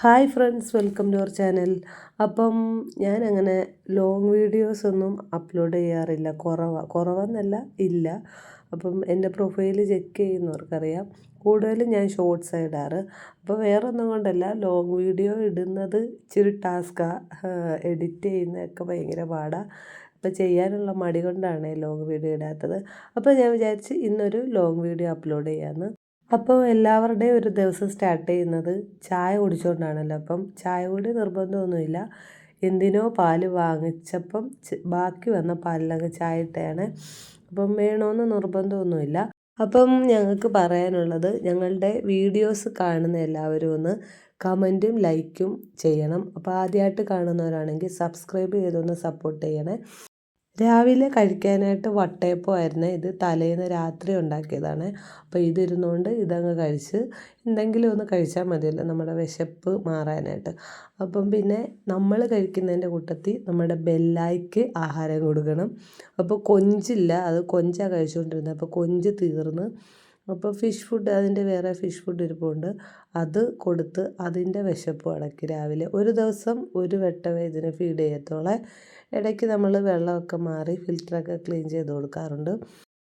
Hi friends welcome to our channel. അപ്പം ഞാൻ അങ്ങനെ ലോങ് വീഡിയോസ് ഒന്നും അപ്ലോഡ് ചെയ്യാറില്ല. കുറവ. കുറവെന്നല്ല ഇല്ല. അപ്പം എന്റെ പ്രൊഫൈൽ ചെക്ക് ചെയ്യുന്നവർക്കറിയാം. കൂടുതലും ഞാൻ ഷോർട്ട്സ് ഇടാറ് അപ്പോൾ വേറെ ഒന്നും കൊണ്ടല്ല ലോങ് വീഡിയോ ഇടുന്നത് ഇച്ചിരി ടാസ്ക്കാണ് എഡിറ്റ് ചെയ്യുന്നതൊക്കെ ഭയങ്കര പാടാണ് അപ്പോൾ ചെയ്യാനുള്ള മടി കൊണ്ടാണ് ലോങ് വീഡിയോ ഇടാത്തത്. അപ്പോൾ ഞാൻ വിചാരിച്ച് ഇന്നൊരു ലോങ് വീഡിയോ അപ്ലോഡ് ചെയ്യാമെന്ന് അപ്പോൾ എല്ലാവരുടെയും ഒരു ദിവസം സ്റ്റാർട്ട് ചെയ്യുന്നത് ചായ കുടിച്ചുകൊണ്ടാണല്ലോ അപ്പം ചായ കൂടി നിർബന്ധമൊന്നുമില്ല. എന്തിനോ പാൽ വാങ്ങിച്ചപ്പം ബാക്കി വന്ന പാലിലൊക്കെ ചായ ഇട്ടാണ് അപ്പം വേണമെന്ന് നിർബന്ധമൊന്നുമില്ല. അപ്പം ഞങ്ങൾക്ക് പറയാനുള്ളത് ഞങ്ങളുടെ വീഡിയോസ് കാണുന്ന എല്ലാവരും ഒന്ന് കമന്റും ലൈക്കും ചെയ്യണം. അപ്പോൾ ആദ്യമായിട്ട് കാണുന്നവരാണെങ്കിൽ സബ്സ്ക്രൈബ് ചെയ്തൊന്ന് സപ്പോർട്ട് ചെയ്യണേ. രാവിലെ കഴിക്കാനായിട്ട് വട്ടയപ്പമായിരുന്നു. ഇത് തലേന്ന് രാത്രി ഉണ്ടാക്കിയതാണ്. അപ്പോൾ ഇതിരുന്നുകൊണ്ട് ഇതങ്ങ് കഴിച്ച് എന്തെങ്കിലും ഒന്ന് കഴിച്ചാൽ മതിയല്ലോ നമ്മുടെ വിശപ്പ് മാറാനായിട്ട്. അപ്പം പിന്നെ നമ്മൾ കഴിക്കുന്നതിന്റെ കൂട്ടത്തിൽ നമ്മുടെ ബെല്ലായിക്ക് ആഹാരം കൊടുക്കണം. അപ്പോൾ കൊഞ്ചില്ല. അത് കൊഞ്ചാണ് കഴിച്ചുകൊണ്ടിരുന്നത്. അപ്പോൾ കൊഞ്ച് തീർന്ന് അപ്പോൾ ഫിഷ് ഫുഡ് അതിന്റെ വേറെ ഫിഷ് ഫുഡ് ഇരിപ്പുണ്ട്. അത് കൊടുത്ത് അതിന്റെ വിശപ്പ് അടക്കി രാവിലെ. ഒരു ദിവസം ഒരു വട്ടമേ ഇതിനെ ഫീഡ് ചെയ്യത്തോളെ. ഇടയ്ക്ക് നമ്മൾ വെള്ളമൊക്കെ മാറി ഫിൽറ്ററൊക്കെ ക്ലീൻ ചെയ്ത് കൊടുക്കാറുണ്ട്.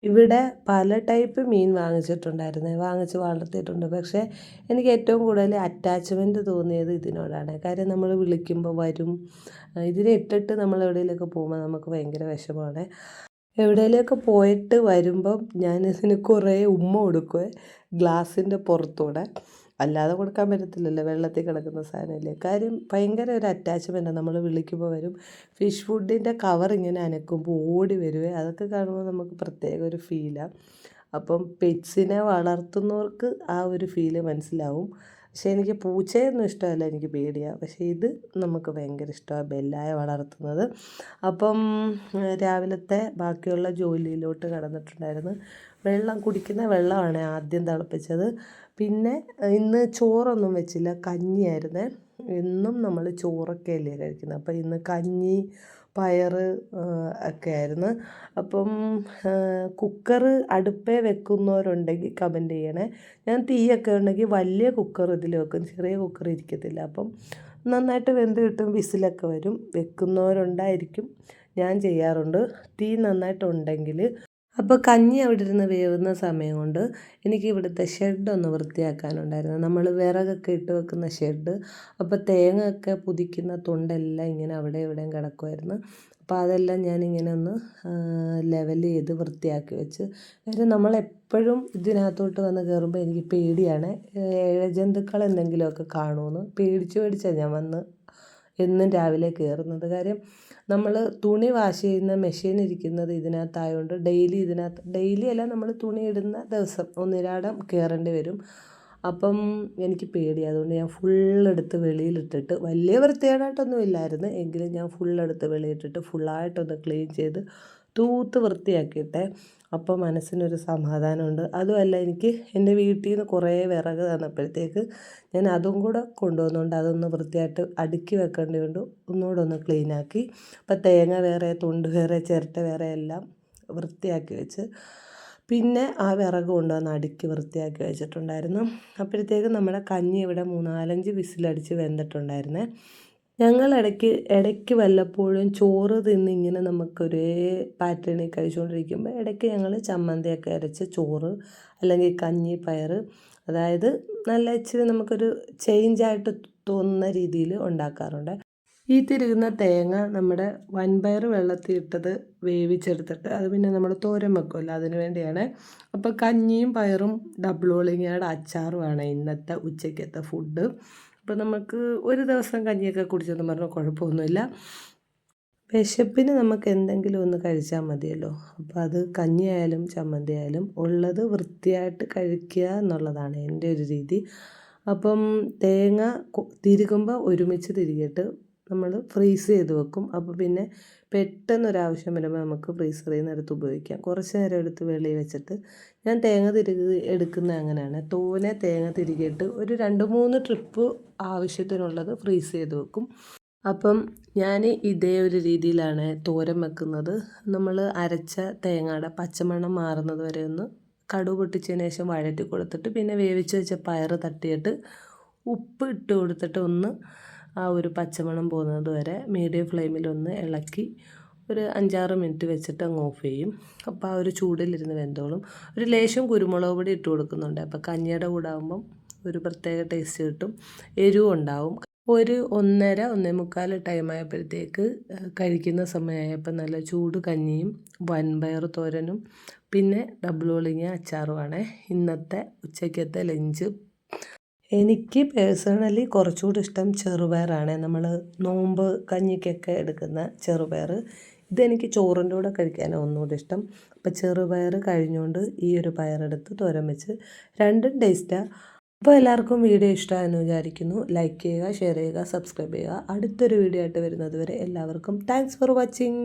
ഇവിടെ പല ടൈപ്പ് മീൻ വാങ്ങിച്ചിട്ടുണ്ടായിരുന്നു. വാങ്ങിച്ച് വളർത്തിയിട്ടുണ്ട്. പക്ഷേ എനിക്ക് ഏറ്റവും കൂടുതൽ അറ്റാച്ച്മെന്റ് തോന്നിയത് ഇതിനോടാണ്. കാര്യം നമ്മൾ വിളിക്കുമ്പോൾ വരും. ഇതിനെ ഇട്ടിട്ട് നമ്മൾ എവിടെയെങ്കിലുമൊക്കെ പോകുമ്പോൾ നമുക്ക് ഭയങ്കര വിഷമമാണ്. എവിടെയെങ്കിലുമൊക്കെ പോയിട്ട് വരുമ്പം ഞാൻ ഇതിന് കുറേ ഉമ്മ കൊടുക്കുവേ ഗ്ലാസിന്റെ പുറത്തൂടെ. അല്ലാതെ കൊടുക്കാൻ പറ്റത്തില്ലല്ലോ വെള്ളത്തിൽ കിടക്കുന്ന സാധനമല്ലേ. കാര്യം ഭയങ്കര ഒരു അറ്റാച്ച്മെന്റാണ് നമ്മൾ വിളിക്കുമ്പോൾ വരും ഫിഷ് ഫുഡിന്റെ കവർ ഇങ്ങനെ അനക്കുമ്പോൾ ഓടി വരുവേ. അതൊക്കെ കാണുമ്പോൾ നമുക്ക് പ്രത്യേക ഒരു ഫീലാണ് അപ്പം പെറ്റ്സിനെ വളർത്തുന്നവർക്ക് ആ ഒരു ഫീൽ മനസ്സിലാവും. പക്ഷേ എനിക്ക് പൂച്ചയൊന്നും ഇഷ്ടമല്ല എനിക്ക് പേടിയാണ് പക്ഷേ ഇത് നമുക്ക് ഭയങ്കര ഇഷ്ടമാണ് ബെല്ലായ വളർത്തുന്നത്. അപ്പം രാവിലത്തെ ബാക്കിയുള്ള ജോലിയിലോട്ട് കടന്നിട്ടുണ്ടായിരുന്നു. വെള്ളം കുടിക്കുന്ന വെള്ളമാണ് ആദ്യം തിളപ്പിച്ചത്. പിന്നെ ഇന്ന് ചോറൊന്നും വെച്ചില്ല കഞ്ഞിയായിരുന്നേ. എന്നും നമ്മൾ ചോറൊക്കെ അല്ലേ കഴിക്കുന്നത്. അപ്പോൾ ഇന്ന് കഞ്ഞി പയർ ഒക്കെ ആയിരുന്നു. അപ്പം കുക്കർ അടുപ്പേ വെക്കുന്നവരുണ്ടെങ്കിൽ കമന്റ് ചെയ്യണേ. ഞാൻ തീയൊക്കെ ഉണ്ടെങ്കിൽ വലിയ കുക്കർ ഇതിൽ വെക്കും. ചെറിയ കുക്കർ ഇരിക്കത്തില്ല. അപ്പം നന്നായിട്ട് വെന്ത് കിട്ടും വിസിലൊക്കെ വരും. വെക്കുന്നവരുണ്ടായിരിക്കും. ഞാൻ ചെയ്യാറുണ്ട്. തീ നന്നായിട്ടുണ്ടെങ്കിൽ അപ്പോൾ കഞ്ഞി അവിടെ ഇരുന്ന് വേവുന്ന സമയം കൊണ്ട് എനിക്ക് ഇവിടുത്തെ ഷെഡൊന്ന് വൃത്തിയാക്കാനുണ്ടായിരുന്നു. നമ്മൾ വിറകൊക്കെ ഇട്ട് വെക്കുന്ന ഷെഡ് അപ്പോൾ തേങ്ങ ഒക്കെ പുതിക്കുന്ന തൊണ്ടെല്ലാം ഇങ്ങനെ അവിടെ ഇവിടെയും കിടക്കുമായിരുന്നു. അപ്പോൾ അതെല്ലാം ഞാനിങ്ങനെ ഒന്ന് ലെവൽ ചെയ്ത് വൃത്തിയാക്കി വെച്ച്. കാര്യം നമ്മളെപ്പോഴും ഇതിനകത്തോട്ട് വന്ന് കയറുമ്പോൾ എനിക്ക് പേടിയാണ്. ഇഴജന്തുക്കൾ എന്തെങ്കിലുമൊക്കെ കാണുമെന്ന്. പേടിച്ച് പേടിച്ചാണ് ഞാൻ വന്ന് എന്നും രാവിലെ കയറുന്നത്. കാര്യം നമ്മൾ തുണി വാഷ് ചെയ്യുന്ന മെഷീൻ ഇരിക്കുന്നത് ഇതിനകത്തായതുകൊണ്ട് ഡെയിലി ഇതിനകത്ത് ഡെയിലി അല്ല നമ്മൾ തുണി ഇടുന്ന ദിവസം ഒന്നിരാടം കയറേണ്ടി വരും. അപ്പം എനിക്ക് പേടി. അതുകൊണ്ട് ഞാൻ ഫുള്ളെടുത്ത് വെളിയിലിട്ടിട്ട് വലിയ വൃത്തികേടായിട്ടൊന്നും ഇല്ലായിരുന്നു. എങ്കിലും ഞാൻ ഫുള്ളെടുത്ത് വെളിയിട്ടിട്ട് ഫുള്ളായിട്ടൊന്ന് ക്ലീൻ ചെയ്ത് തൂത്ത് വൃത്തിയാക്കിയിട്ടേ അപ്പോൾ മനസ്സിനൊരു സമാധാനമുണ്ട്. അതുമല്ല എനിക്ക് എന്റെ വീട്ടിൽ നിന്ന് കുറേ വിറക് തന്നപ്പോഴത്തേക്ക് ഞാൻ അതും കൂടെ കൊണ്ടുവന്നുകൊണ്ട് അതൊന്ന് വൃത്തിയായിട്ട് അടുക്കി വെക്കേണ്ടതുകൊണ്ട് ഒന്നുകൂടെ ഒന്ന് ക്ലീനാക്കി. അപ്പോൾ തേങ്ങ വേറെ തുണ്ട് വേറെ ചിരട്ട വേറെ എല്ലാം വൃത്തിയാക്കി വെച്ച് പിന്നെ ആ വിറക് കൊണ്ടുവന്ന് അടുക്കി വൃത്തിയാക്കി വെച്ചിട്ടുണ്ടായിരുന്നു. അപ്പോഴത്തേക്ക് നമ്മുടെ കഞ്ഞി ഇവിടെ മൂന്നാലഞ്ച് വിസിലടിച്ച് വെന്തിട്ടുണ്ടായിരുന്നേ. ഞങ്ങൾ ഇടയ്ക്ക് ഇടയ്ക്ക് വല്ലപ്പോഴും ചോറ് തിന്ന് ഇങ്ങനെ നമുക്കൊരേ പാറ്റേണിൽ കഴിച്ചുകൊണ്ടിരിക്കുമ്പോൾ ഇടയ്ക്ക് ഞങ്ങൾ ചമ്മന്തിയൊക്കെ അരച്ച് ചോറ് അല്ലെങ്കിൽ കഞ്ഞി പയർ അതായത് നല്ല ഇച്ചിരി നമുക്കൊരു ചേഞ്ചായിട്ട് തോന്നുന്ന രീതിയിൽ ഉണ്ടാക്കാറുണ്ട്. ഈ തിരുകുന്ന തേങ്ങ നമ്മുടെ വൻപയർ വെള്ളത്തിൽ ഇട്ടത് വേവിച്ചെടുത്തിട്ട് അത് പിന്നെ നമ്മൾ തോരൻ വെക്കുമല്ലോ അതിന് വേണ്ടിയാണ്. അപ്പോൾ കഞ്ഞിയും പയറും ഡബിൾ ഓളിങ്ങയുടെ അച്ചാറുമാണ് ഇന്നത്തെ ഉച്ചയ്ക്കത്തെ ഫുഡ് അപ്പോൾ നമുക്ക് ഒരു ദിവസം കഞ്ഞിയൊക്കെ കുടിച്ചെന്ന് പറഞ്ഞാൽ കുഴപ്പമൊന്നുമില്ല വിശപ്പിന് നമുക്ക് എന്തെങ്കിലും ഒന്ന് കഴിച്ചാൽ മതിയല്ലോ. അപ്പോൾ അത് കഞ്ഞിയായാലും ചമ്മന്തി ആയാലും ഉള്ളത് വൃത്തിയായിട്ട് കഴിക്കുക എന്നുള്ളതാണ് എന്റെ ഒരു രീതി. അപ്പം തേങ്ങ തിരുകുമ്പോൾ ഒരുമിച്ച് തിരികിട്ട് നമ്മൾ ഫ്രീസ് ചെയ്ത് വെക്കും. അപ്പോൾ പിന്നെ പെട്ടെന്നൊരാവശ്യം വരുമ്പോൾ നമുക്ക് ഫ്രീസറിൽ നിന്ന് എടുത്ത് ഉപയോഗിക്കാം. കുറച്ച് നേരം എടുത്ത് വെളിയിൽ വെച്ചിട്ട് ഞാൻ തേങ്ങ തിരുകി എടുക്കുന്ന അങ്ങനെയാണ്. തോനെ തേങ്ങ തിരികിയിട്ട് ഒരു രണ്ട് മൂന്ന് ട്രിപ്പ് ആവശ്യത്തിനുള്ളത് ഫ്രീസ് ചെയ്ത് വെക്കും. അപ്പം ഞാൻ ഇതേ ഒരു രീതിയിലാണ് തോരൻ വെക്കുന്നത്. നമ്മൾ അരച്ച തേങ്ങയുടെ പച്ചമണം മാറുന്നത് വരെ ഒന്ന് കടുക് പൊട്ടിച്ചതിന് ശേഷം വഴറ്റി കൊടുത്തിട്ട് പിന്നെ വേവിച്ച് വെച്ച പയർ തട്ടിയിട്ട് ഉപ്പ് ഇട്ട് കൊടുത്തിട്ട് ഒന്ന് ആ ഒരു പച്ചമണം പോകുന്നത് വരെ മീഡിയം ഫ്ലെയിമിൽ ഒന്ന് ഇളക്കി ഒരു അഞ്ചാറ് മിനിറ്റ് വെച്ചിട്ട് അങ്ങ് ഓഫ് ചെയ്യും. അപ്പോൾ ആ ഒരു ചൂടിലിരുന്ന് വെന്തോളും. ഒരു ലേശം കുരുമുളക് പൊടി ഇട്ട് കൊടുക്കുന്നുണ്ട്. അപ്പോൾ കഞ്ഞിയുടെ കൂടെ ആകുമ്പം ഒരു പ്രത്യേക ടേസ്റ്റ് കിട്ടും. എരിവും ഉണ്ടാവും. ഒരു ഒന്നര ഒന്നേ മുക്കാൽ ടൈം ആയപ്പോഴത്തേക്ക് കഴിക്കുന്ന സമയമായപ്പോൾ നല്ല ചൂട് കഞ്ഞിയും വൻപയർ തോരനും പിന്നെ ഡബിൾ ഒളിങ്ങിയ അച്ചാറുമാണ് ഇന്നത്തെ ഉച്ചയ്ക്കത്തെ ലഞ്ച് എനിക്ക് പേഴ്സണലി കുറച്ചുകൂടി ഇഷ്ടം ചെറുപയറാണ്. നമ്മൾ നോമ്പ് കഞ്ഞിക്കൊക്കെ എടുക്കുന്ന ചെറുപയർ ഇതെനിക്ക് ചോറിന്റെ കൂടെ കഴിക്കാനാണ് ഒന്നുകൂടി ഇഷ്ടം. അപ്പോൾ ചെറുപയർ കഴിഞ്ഞുകൊണ്ട് ഈ ഒരു പയറെടുത്ത് തോരൻ വെച്ച് രണ്ടും ടേസ്റ്റാണ് അപ്പോൾ എല്ലാവർക്കും വീഡിയോ ഇഷ്ടമായെന്ന് വിചാരിക്കുന്നു. ലൈക്ക് ചെയ്യുക ഷെയർ ചെയ്യുക സബ്സ്ക്രൈബ് ചെയ്യുക. അടുത്തൊരു വീഡിയോ ആയിട്ട് വരുന്നത് വരെ എല്ലാവർക്കും താങ്ക്സ് ഫോർ വാച്ചിങ്